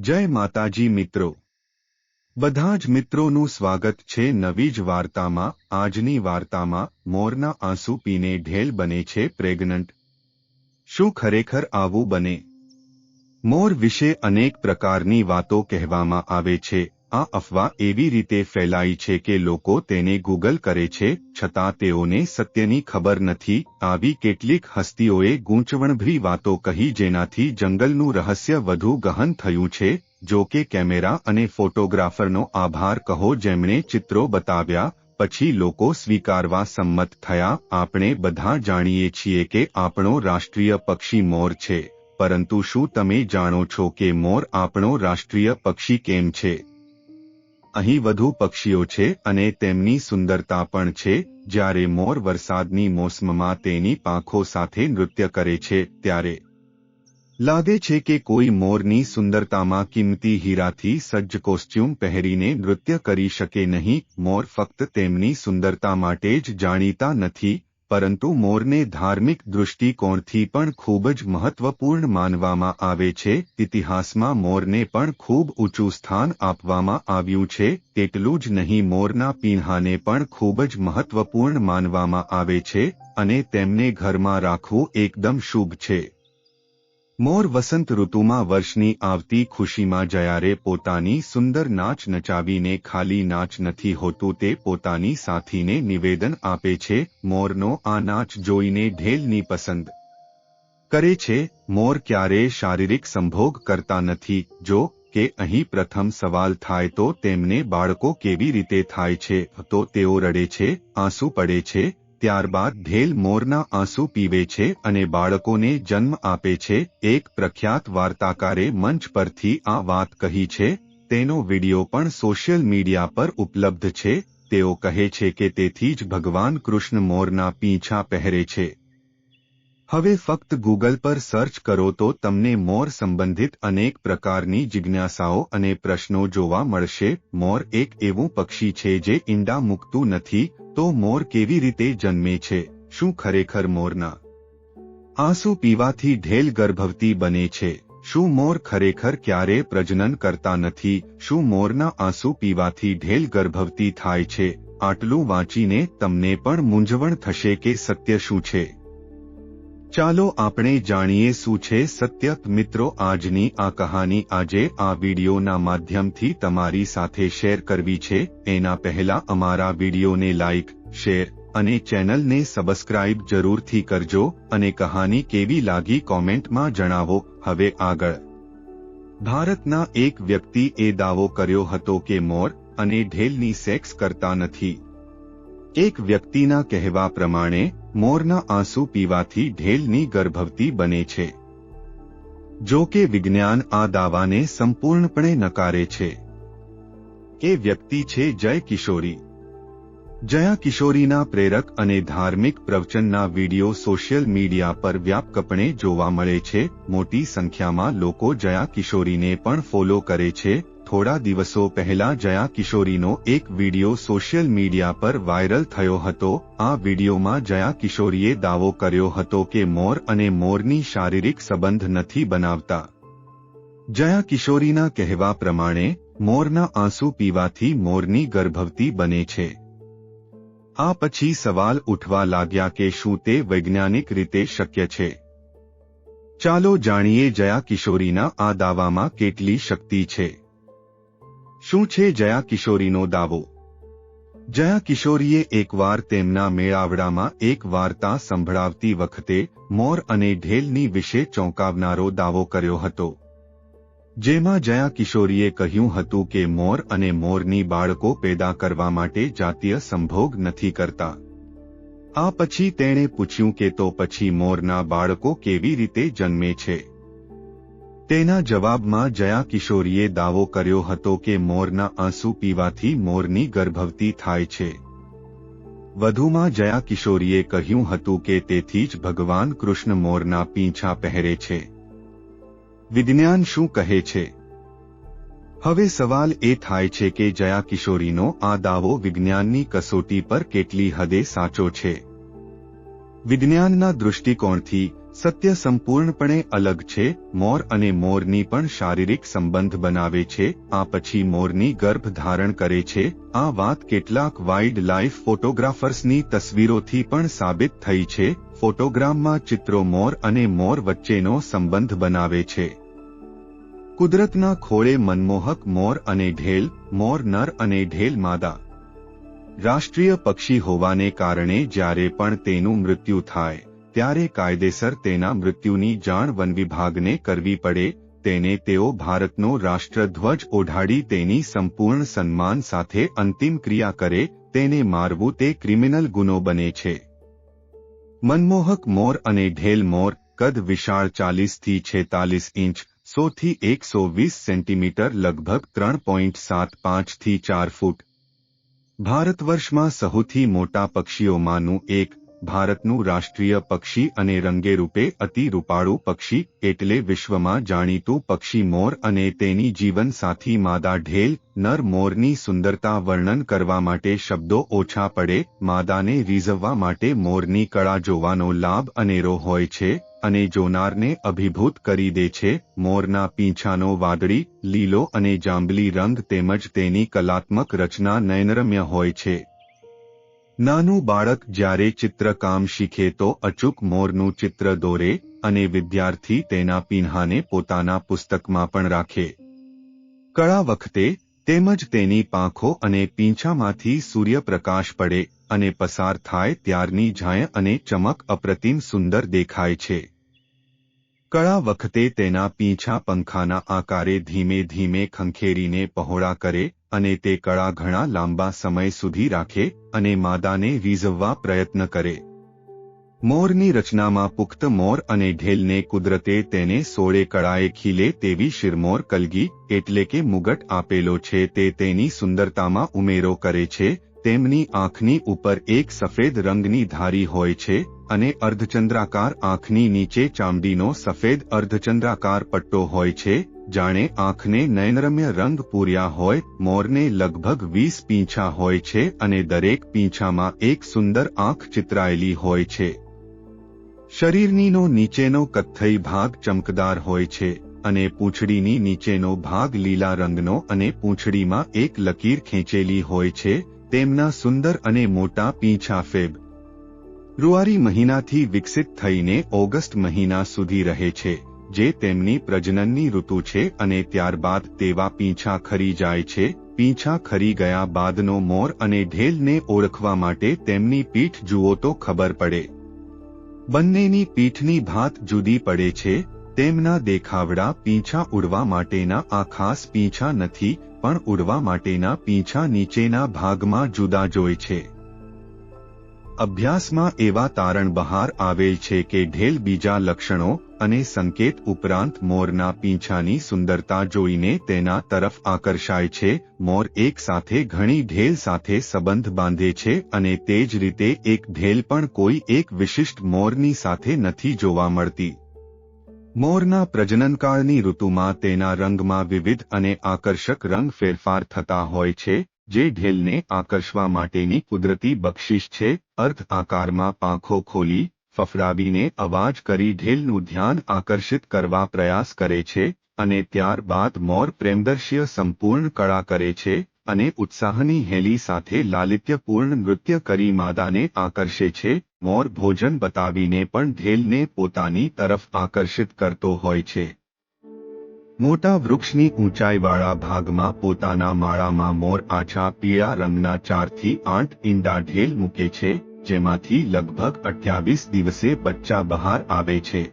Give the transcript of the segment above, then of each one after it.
જય માતાજી મિત્રો. બધા જ મિત્રોનું સ્વાગત છે નવી જ વાર્તામાં, આજની વાર્તામાં, મોરના આંસુ પીને ઢેલ બને છે પ્રેગ્નન્ટ. શું ખરેખર આવું બને? મોર વિશે અનેક પ્રકારની વાતો કહેવામાં આવે છે. આ અફવા એવી રીતે ફેલાઈ છે કે લોકો તેને ગૂગલ કરે છે, છતાં તેઓને સત્યની ખબર નથી, આવી કેટલીક હસ્તીઓએ ગૂંચવણભરી વાતો કહી જેનાથી જંગલનું રહસ્ય વધુ ગહન થયું છે, જો કે કેમેરા અને ફોટોગ્રાફરનો આભાર કહો જેમણે ચિત્રો બતાવ્યા, પછી લોકો સ્વીકારવા સંમત થયા, આપણે બધા જાણીએ છીએ કે આપણો રાષ્ટ્રીય પક્ષી મોર છે, પરંતુ શું તમે જાણો છો કે મોર આપણો રાષ્ટ્રીય પક્ષી કેમ છે? અહીં વધુ પક્ષીઓ છે અને તેમની સુંદરતા પણ છે. જ્યારે મોર વરસાદની મોસમમાં તેની પાંખો સાથે નૃત્ય કરે છે, ત્યારે લાગે છે કે કોઈ મોરની સુંદરતામાં કિંમતી હીરાથી સજ્જ કોસ્ચ્યુમ પહેરીને નૃત્ય કરી શકે નહીં. મોર ફક્ત તેમની સુંદરતા માટે જ જાણીતા નથી પરંતુ મોરને ધાર્મિક દૃષ્ટિકોણથી પણ ખૂબ જ મહત્વપૂર્ણ માનવામાં આવે છે. ઇતિહાસમાં મોરને પણ ખૂબ ઊંચું સ્થાન આપવામાં આવ્યું છે. તેટલું જ નહીં, મોરના પીંહાને પણ ખૂબ જ મહત્વપૂર્ણ માનવામાં આવે છે અને તેમને ઘરમાં રાખવું એકદમ શુભ છે. મોર વસંત ઋતુમાં વર્ષની આવતી ખુશીમાં જયારે પોતાની સુંદર નાચ નચાવીને ખાલી નાચ નથી હોતું તે પોતાની સાથીને નિવેદન આપે છે, મોરનો આ નાચ જોઈને ઢેલની પસંદ કરે છે, મોર ક્યારેય શારીરિક સંભોગ કરતા નથી, જો કે અહીં પ્રથમ સવાલ થાય તો તેમને બાળકો કેવી રીતે થાય છે, તો તેઓ રડે છે, આંસુ પડે છે ત્યારબાદ ઢેલ મોરના આંસુ પીવે છે અને બાળકોને જન્મ આપે છે. એક પ્રખ્યાત વાર્તાકારે મંચ પરથી આ વાત કહી છે. તેનો વિડિયો પણ સોશિયલ મીડિયા પર ઉપલબ્ધ છે. તેઓ કહે છે કે તેથી જ ભગવાન કૃષ્ણ મોરના પીંછા પહેરે છે. હવે ફક્ત ગૂગલ પર સર્ચ કરો તો તમને મોર સંબંધિત અનેક પ્રકારની જિજ્ઞાસાઓ અને પ્રશ્નો જોવા મળશે. મોર એક એવું પક્ષી છે જે ઈંડા મૂકતું નથી, તો મોર કેવી રીતે જન્મે છે? શું ખરેખર મોરના આંસુ પીવાથી ઢેલ ગર્ભવતી બને છે? શું મોર ખરેખર ક્યારે પ્રજનન કરતા નથી? શું મોરના આંસુ પીવાથી ઢેલ ગર્ભવતી થાય છે? આટલું વાંચીને તમને પણ મૂંઝવણ થશે કે સત્ય શું છે? ચાલો આપણે જાણીએ શું છે સત્ય. મિત્રો, આજની આ કહાની આજે આ વિડીયોના માધ્યમથી તમારી સાથે શેર કરવી છે. એના પહેલા અમારા વિડીયોને લાઇક શેર અને ચેનલને સબસ્ક્રાઇબ જરૂરથી કરજો અને કહાની કેવી લાગી કોમેન્ટમાં જણાવો. હવે આગળ. ભારતના એક વ્યક્તિએ દાવો કર્યો હતો કે મોર અને ઢેલની સેક્સ કરતા નથી. એક વ્યક્તિના કહેવા પ્રમાણે, મોરના આંસુ પીવાથી ઢેલની ગર્ભવતી બને છે. જો કે વિજ્ઞાન આ દાવાને સંપૂર્ણપણે નકારે છે. એ વ્યક્તિ છે જય કિશોરી. જયા કિશોરીના પ્રેરક અને ધાર્મિક પ્રવચનના વીડિયો સોશિયલ મીડિયા પર વ્યાપકપણે જોવા મળે છે. મોટી સંખ્યામાં લોકો જયા કિશોરીને પણ ફોલો કરે છે. થોડા દિવસો પહેલા જયા કિશોરીનો એક વીડિયો સોશિયલ મીડિયા પર વાયરલ થયો હતો. આ વિડીયોમાં જયા કિશોરીએ દાવો કર્યો હતો કે મોર અને મોરની શારીરિક સંબંધ નથી બનાવતા. જયા કિશોરીના કહેવા પ્રમાણે, મોરના આંસુ પીવાથી મોરની ગર્ભવતી બને છે. આ પછી સવાલ ઉઠવા લાગ્યા કે શું તે વૈજ્ઞાનિક રીતે શક્ય છે? ચાલો જાણીએ જયા કિશોરીના આ દાવામાં કેટલી શક્તિ છે. શું છે જયા કિશોરીનો દાવો? જયા કિશોરીએ એકવાર તેમના મેળાવડામાં એક વાર્તા સંભળાવતી વખતે મોર અને ઢેલની વિશે ચોંકાવનારો દાવો કર્યો હતો. જેમાં જયા કિશોરીએ કહ્યું હતું કે મોર અને મોરની બાળકો પેદા કરવા માટે જાતીય સંભોગ નથી કરતા. આ પછી તેણે પૂછ્યું કે તો પછી મોરના બાળકો કેવી રીતે જન્મે છે? તેના જવાબમાં જયા કિશોરીએ દાવો કર્યો હતો કે મોરના આંસુ પીવાથી મોરની ગર્ભવતી થાય છે. વધુમાં જયા કિશોરીએ કહ્યું હતું કે તેથી જ ભગવાન કૃષ્ણ મોરના પીંછા પહેરે છે. વિજ્ઞાન શું કહે છે? હવે સવાલ એ થાય છે કે જયા કિશોરીનો આ દાવો વિજ્ઞાનની કસોટી પર કેટલી હદે સાચો છે? વિજ્ઞાનના દૃષ્ટિકોણથી સત્ય સંપૂર્ણપણે અલગ છે, મોર અને મોરની પણ શારીરિક સંબંધ બનાવે છે, આ પછી મોરની ગર્ભ ધારણ કરે છે, આ વાત કેટલાક વાઇલ્ડ લાઇફ ફોટોગ્રાફર્સની તસવીરોથી પણ સાબિત થઈ છે, ફોટોગ્રામમાં ચિત્રો મોર અને મોર વચ્ચેનો સંબંધ બનાવે છે. કુદરતના ખોળે મનમોહક મોર અને ઢેલ, મોર નર અને ઢેલ માદા. રાષ્ટ્રીય પક્ષી હોવાને કારણે જ્યારે પણ તેનું મૃત્યુ થાય. ત્યારે કાયદેસર તેના મૃત્યુની જાણ વન વિભાગને કરવી પડે, તેને તેઓ ભારતનો રાષ્ટ્રધ્વજ ઓઢાડી તેની સંપૂર્ણ સન્માન સાથે અંતિમ ક્રિયા કરે, તેને મારવું તે ક્રિમિનલ ગુનો બને છે. મનમોહક મોર અને ઢેલ મોર, કદ વિશાળ ચાલીસથી છેતાલીસ ઇંચ, સોથી એકસો વીસ સેન્ટીમીટર લગભગ ત્રણ પોઈન્ટ સાત પાંચથી ચાર ફૂટ. ભારત વર્ષમાં સૌથી મોટા પક્ષીઓમાંનું એક ભારતનું રાષ્ટ્રીય પક્ષી અને રંગેરૂપે અતિ રૂપાળું પક્ષી એટલે વિશ્વમાં જાણીતું પક્ષી મોર અને તેની જીવનસાથી માદા ઢેલ, નર મોરની સુંદરતા વર્ણન કરવા માટે શબ્દો ઓછા પડે, માદાને રીઝવવા માટે મોરની કળા જોવાનો લાભ અનેરો હોય છે, અને જોનારને અભિભૂત કરી દે છે, મોરના પીંછાનો વાદળી, લીલો અને જાંબલી રંગ તેમજ તેની કલાત્મક રચના નયનરમ્ય હોય છે. નાનું બાળક જ્યારે ચિત્રકામ શીખે તો અચૂક મોરનું ચિત્ર દોરે અને વિદ્યાર્થી તેના પિન્હાને પોતાના પુસ્તકમાં પણ રાખે. કળા વખતે તેમજ તેની પાંખો અને પીંછામાંથી સૂર્યપ્રકાશ પડે અને પસાર થાય ત્યારની ઝાય અને ચમક અપ્રતિમ સુંદર દેખાય છે. કળા વખતે તેના પીંછા પંખાના આકારે ધીમે ધીમે ખંખેરીને પહોળા કરે અને તે કળા ઘણા લાંબા સમય સુધી રાખે અને માદાને રીઝવવા પ્રયત્ન કરે. મોરની રચનામાં પુખ્ત મોર અને ઢેલને કુદરતે તેને સોળે કળાએ ખીલે તેવી શિરમોર કલગી, એટલે કે મુગટ આપેલો છે તે તેની સુંદરતામાં ઉમેરો કરે છે, તેમની આંખની ઉપર એક સફેદ રંગની ધારી હોય છે અને અર્ધચંદ્રાકાર આંખની નીચે ચામડીનો સફેદ અર્ધચંદ્રાકાર પટ્ટો હોય છે, જાણે આંખને નયનરમ્ય રંગ પૂર્યા હોય, મોરને લગભગ વીસ પીંછા હોય છે અને દરેક પીંછામાં એક સુંદર આંખ ચિત્રાયેલી હોય છે. શરીરનીનો નીચેનો કથ્થઈ ભાગ ચમકદાર હોય છે અને પૂંછડીની નીચેનો ભાગ લીલા રંગનો અને પૂંછડીમાં એક લકીર ખેંચેલી હોય છે, તેમના સુંદર અને મોટા પીંછા ફેબ. રૂઆરી મહિનાથી વિકસિત થઈને ઓગસ્ટ મહિના સુધી રહે છે, જે તેમની પ્રજનનની ઋતુ છે અને ત્યારબાદ તેવા પીંછા ખરી જાય છે. પીંછા ખરી ગયા બાદનો મોર અને ઢેલને ઓળખવા માટે તેમની પીઠ જુઓ તો ખબર પડે. બંનેની પીઠની ભાત જુદી પડે છે, તેમના દેખાવડા પીંછા ઉડવા માટેના આ ખાસ પીંછા નથી, પણ ઉડવા માટેના પીંછા નીચેના ભાગમાં જુદા જોય છે. અભ્યાસમાં એવા તારણ બહાર આવેલ છે કે ઢેલ બીજા લક્ષણો અને સંકેત ઉપરાંત મોરના પીંછાની સુંદરતા જોઈને તેના તરફ આકર્ષાય છે. મોર એક સાથે ઘણી ઢેલ સાથે સંબંધ બાંધે છે અને તે જ રીતે એક ઢેલ પણ કોઈ એક વિશિષ્ટ મોરની સાથે નથી જોવા મળતી. મોરના પ્રજનનકાળની ઋતુમાં તેના રંગમાં વિવિધ અને આકર્ષક રંગ ફેરફાર થતા હોય છે. જે ઢેલને આકર્ષવા માટેની કુદરતી બક્ષિશ છે અર્ધ આકારમાં પાંખો ખોલી, ફફડાવીને અવાજ કરી ઢેલનું ધ્યાન આકર્ષિત કરવા પ્રયાસ કરે છે, અને ત્યારબાદ મોર પ્રેમદર્શીય સંપૂર્ણ કળા કરે છે, અને ઉત્સાહની હેલી સાથે લાલિત્યપૂર્ણ નૃત્ય કરી માદાને આકર્ષે છે, મોર ભોજન બતાવીને પણ ઢેલને પોતાની તરફ આકર્ષિત કરતો હોય છે. મોટા વૃક્ષની ઊંચાઈવાળા ભાગમાં પોતાના માળામાં મોર આછા પીળા રંગના ચારથી આઠ ઈંડા ઢેલ મૂકે છે, જેમાંથી લગભગ અઠ્યાવીસ દિવસે બચ્ચા બહાર આવે છે.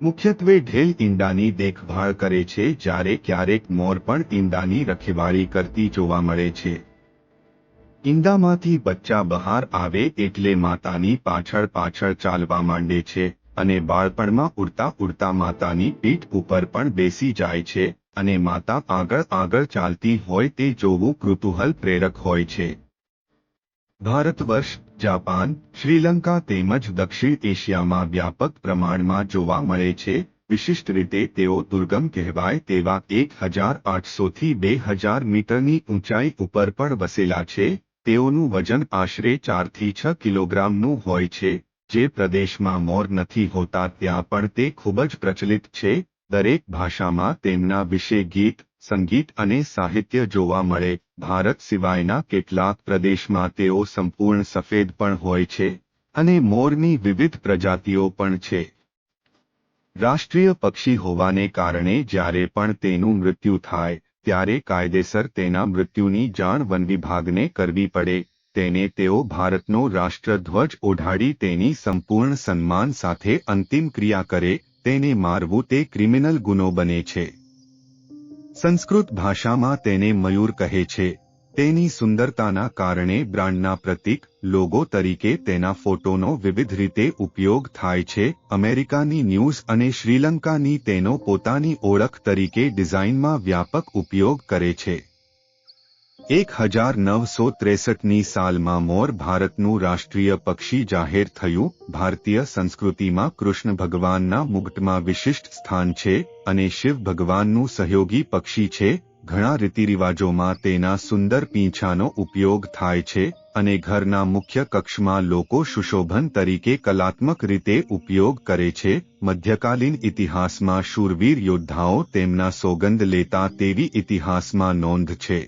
મુખ્યત્વે ઢેલ ઈંડાની દેખભાળ કરે છે, જ્યારે ક્યારેક મોર પણ ઈંડાની રખેવાળી કરતી જોવા મળે છે. ઈંડામાંથી બચ્ચા બહાર આવે એટલે માતાની પાછળ પાછળ ચાલવા માંડે છે. અને બાળપણમાં ઉડતા ઉડતા માતાની પીઠ ઉપર પણ બેસી જાય છે અને માતા આગળ આગળ ચાલતી હોય તે જોવું કૃતુહલ પ્રેરક હોય છે. ભારત વર્ષ જાપાન, શ્રીલંકા તેમજ દક્ષિણ એશિયામાં વ્યાપક પ્રમાણમાં જોવા મળે છે. વિશિષ્ટ રીતે તેઓ દુર્ગમ કહેવાય તેવા એક હજાર આઠસોથી બે હજાર મીટરની ઊંચાઈ ઉપર પણ વસેલા છે. તેઓનું વજન આશરે ચારથી છ કિલોગ્રામનું હોય છે. જે પ્રદેશમાં મોર નથી હોતા ત્યાં પણ તે ખૂબ જ પ્રચલિત છે. દરેક ભાષામાં તેમના વિશે ગીત, સંગીત અને સાહિત્ય જોવા મળે. ભારત સિવાયના કેટલાક પ્રદેશમાં તેઓ સંપૂર્ણ સફેદ પણ હોય છે અને મોરની વિવિધ પ્રજાતિઓ પણ છે. રાષ્ટ્રીય પક્ષી હોવાને કારણે જ્યારે પણ તેનું મૃત્યુ થાય, ત્યારે કાયદેસર તેના મૃત્યુની જાણ વન વિભાગને કરવી પડે. તેને તેઓ ભારતનો રાષ્ટ્રધ્વજ ઓઢાડી તેની સંપૂર્ણ સન્માન સાથે અંતિમ ક્રિયા કરે, તેને મારવું તે ક્રિમિનલ ગુનો બને છે. સંસ્કૃત ભાષામાં તેને મયુર કહે છે. તેની સુંદરતાના કારણે બ્રાન્ડના પ્રતીક, લોગો તરીકે તેના ફોટોનો વિવિધ રીતે ઉપયોગ થાય છે. અમેરિકાની ન્યૂઝ અને શ્રીલંકાની તેનો પોતાની ઓળખ તરીકે ડિઝાઇનમાં વ્યાપક ઉપયોગ કરે છે. એક હજાર નવસો ત્રેસઠની સાલમાં મોર ભારતનું રાષ્ટ્રીય પક્ષી જાહેર થયું. ભારતીય સંસ્કૃતિમાં કૃષ્ણ ભગવાનના મુગટમાં વિશિષ્ટ સ્થાન છે અને શિવ ભગવાનનું સહયોગી પક્ષી છે. ઘણા રીતિરિવાજોમાં તેના સુંદર પીંછાનો ઉપયોગ થાય છે અને ઘરના મુખ્ય કક્ષમાં લોકો સુશોભન તરીકે કલાત્મક રીતે ઉપયોગ કરે છે. મધ્યકાલીન ઇતિહાસમાં શૂરવીર યોદ્ધાઓ તેમના સોગંદ લેતા તેવી ઇતિહાસમાં નોંધ છે.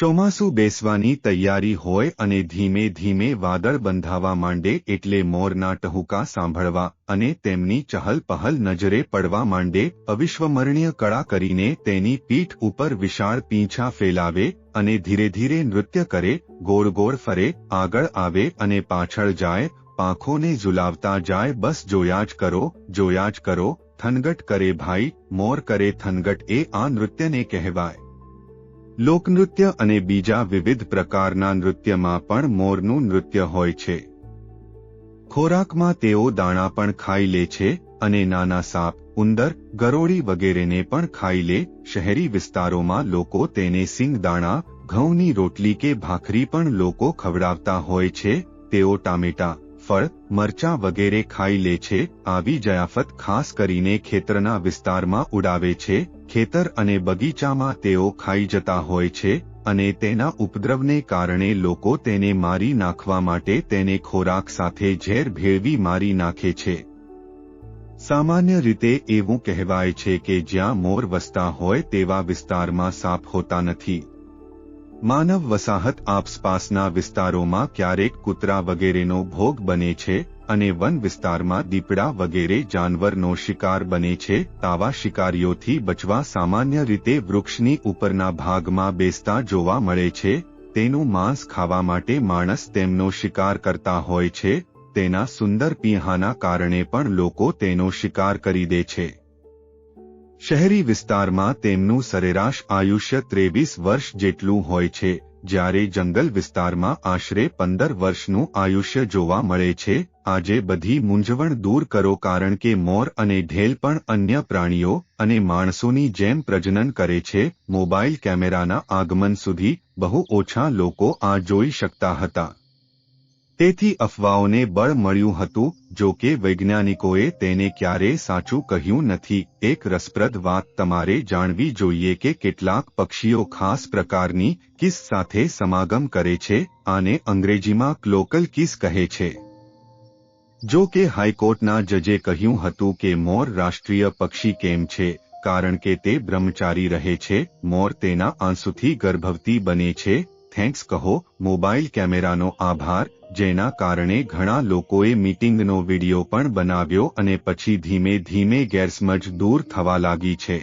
ચોમાસું બેસવાની તૈયારી હોય અને ધીમે ધીમે વાદળ બંધાવા માંડે એટલે મોરના ટહુકા સાંભળવા અને તેમની ચહલપહલ નજરે પડવા માંડે અવિશ્વમરણીય કળા કરીને તેની પીઠ ઉપર વિશાળ પીંછા ફેલાવે અને ધીરે ધીરે નૃત્ય કરે, ગોળ ગોળ ફરે, આગળ આવે અને પાછળ જાય, પાંખોને ઝુલાવતા જાય, બસ જોયા જ કરો, જોયા જ કરો, થનગટ કરે ભાઈ, મોર કરે થનગટ એ આ નૃત્યને કહેવાય. લોકનૃત્ય અને બીજા વિવિધ પ્રકારના નૃત્યમાં પણ મોરનું નૃત્ય હોય છે. ખોરાકમાં તેઓ દાણા પણ ખાઈ લે છે અને નાના સાપ, ઉંદર, ગરોળી વગેરેને પણ ખાઈ લે. શહેરી વિસ્તારોમાં લોકો તેને સિંગ દાણા, ઘઉંની રોટલી કે ભાખરી પણ લોકો ખવડાવતા હોય છે. તેઓ ટામેટા ફળ, મરચા વગેરે ખાઈ લે છે, આવી જયાફત ખાસ કરીને ખેતરના વિસ્તારમાં ઉડાવે છે, ખેતર અને બગીચામાં તેઓ ખાઈ જતા હોય છે, અને તેના ઉપદ્રવને કારણે લોકો તેને મારી નાખવા માટે તેને ખોરાક સાથે ઝેર ભેળવી મારી નાખે છે. સામાન્ય રીતે એવું કહેવાય છે કે જ્યાં મોર વસતા હોય તેવા વિસ્તારમાં સાપ હોતા નથી. માનવ વસાહત આસપાસના વિસ્તારોમાં ક્યારેક કૂતરા વગેરેનો ભોગ બને છે અને વન વિસ્તારમાં દીપડા વગેરે જાનવરનો શિકાર બને છે. આવા શિકારીઓથી બચવા સામાન્ય રીતે વૃક્ષની ઉપરના ભાગમાં બેસતા જોવા મળે છે. તેનું માંસ ખાવા માટે માણસ તેમનો શિકાર કરતા હોય છે. તેના સુંદર પિંહાના કારણે પણ લોકો તેનો શિકાર કરી દે છે. શહેરી વિસ્તારમાં તેમનું સરેરાશ આયુષ્ય ત્રેવીસ વર્ષ જેટલું હોય છે, જ્યારે જંગલ વિસ્તારમાં આશરે પંદર વર્ષનું આયુષ્ય જોવા મળે છે. આજે બધી મૂંઝવણ દૂર કરો કારણ કે મોર અને ઢેલ પણ અન્ય પ્રાણીઓ અને માણસોની જેમ પ્રજનન કરે છે. મોબાઈલ કેમેરાના આગમન સુધી બહુ ઓછા લોકો આ જોઈ શકતા હતા. તેથી અફવાઓને બળ મળ્યું હતું, જો કે વૈજ્ઞાનિકોએ તેને ક્યારેય સાચું કહ્યું નથી. એક રસપ્રદ વાત તમારે જાણવી જોઈએ કે કેટલાક પક્ષીઓ ખાસ પ્રકારની કિસ સાથે સમાગમ કરે છે, આને અંગ્રેજીમાં ક્લોકલ કિસ કહે છે. જો કે હાઈકોર્ટના જજે કહ્યું હતું કે મોર રાષ્ટ્રીય પક્ષી કેમ છે, કારણ કે તે બ્રહ્મચારી રહે છે, મોર તેના આંસુથી ગર્ભવતી બને છે થેન્ક્સ કહો મોબાઈલ કેમેરાનો આભાર, જેના કારણે ઘણા લોકોએ મીટિંગનો વિડિયો પણ બનાવ્યો અને પછી ધીમે ધીમે ગેરસમજ દૂર થવા લાગી છે.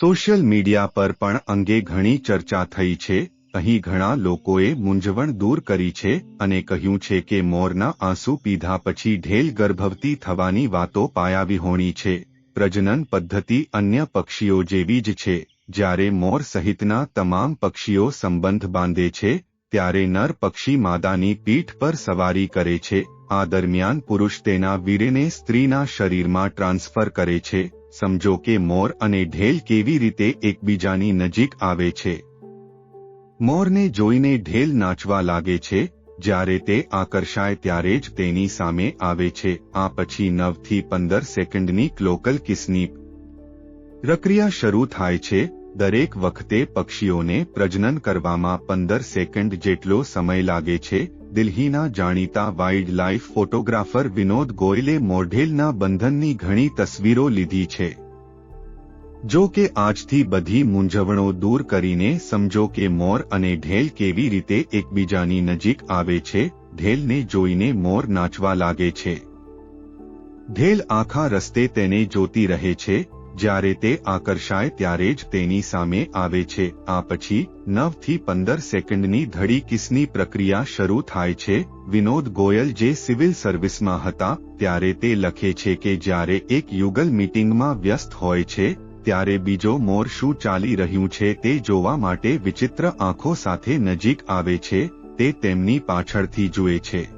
સોશિયલ મીડિયા પર પણ અંગે ઘણી ચર્ચા થઈ છે. અહીં ઘણા લોકોએ મૂંઝવણ દૂર કરી છે અને કહ્યું છે કે મોરના આંસુ પીધા પછી ઢેલ ગર્ભવતી થવાની વાતો પાયાવિહોણી છે. પ્રજનન પદ્ધતિ અન્ય પક્ષીઓ જેવી જ છે. જ્યારે મોર સહિતના તમામ પક્ષીઓ સંબંધ બાંધે છે, ત્યારે નર પક્ષી માદાની પીઠ પર સવારી કરે છે. આ દરમિયાન પુરુષ તેના વીરેને સ્ત્રીના શરીરમાં ટ્રાન્સફર કરે છે. સમજો કે મોર અને ઢેલ કેવી રીતે એકબીજાની નજીક આવે છે. મોરને જોઈને ઢેલ નાચવા લાગે છે. જ્યારે તે આકર્ષાય ત્યારે જ તેની સામે આવે છે. આ પછી નવથી પંદર સેકન્ડની ક્લોકલ કિસની પ્રક્રિયા શરૂ થાય છે. દરેક વખતે પક્ષીઓને પ્રજનન કરવામાં પંદર સેકન્ડ જેટલો સમય લાગે છે, દિલ્હીના જાણીતા વાઇલ્ડ લાઇફ ફોટોગ્રાફર વિનોદ ગોયલે મોઢેલના બંધનની ઘણી તસવીરો લીધી છે. જો કે આજથી બધી મૂંઝવણો દૂર કરીને સમજો કે મોર અને ઢેલ કેવી રીતે એકબીજાની નજીક આવે છે, ઢેલને જોઈને મોર નાચવા લાગે છે. ઢેલ આખા રસ્તે તેને જોતી રહે છે જ્યારે તે આકર્ષાય ત્યારે જ તેની સામે આવે છે. આ પછી, નવથી પંદર સેકન્ડની ધડી કિસની પ્રક્રિયા શરૂ થાય છે. વિનોદ ગોયલ જે સિવિલ સર્વિસમાં હતા, ત્યારે તે લખે છે કે જ્યારે એક યુગલ મીટિંગમાં વ્યસ્ત હોય છે, ત્યારે બીજો મોર શું ચાલી રહ્યું છે તે જોવા માટે વિચિત્ર આંખો સાથે નજીક આવે છે, તે તેમની પાછળથી જુએ છે.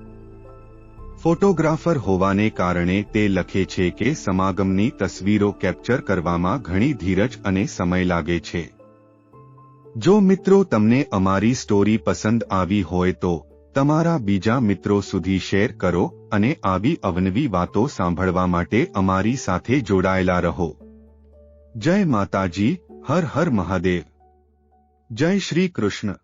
ફોટોગ્રાફર હોવાને કારણે તે લખે છે કે સમાગમની તસવીરો કેપ્ચર કરવામાં ઘણી ધીરજ અને સમય લાગે છે. જો મિત્રો તમને અમારી સ્ટોરી પસંદ આવી હોય તો તમારા બીજા મિત્રો સુધી શેર કરો અને આવી અવનવી વાતો સાંભળવા માટે અમારી સાથે જોડાયેલા રહો. જય માતાજી, હર હર મહાદેવ. જય શ્રી કૃષ્ણ.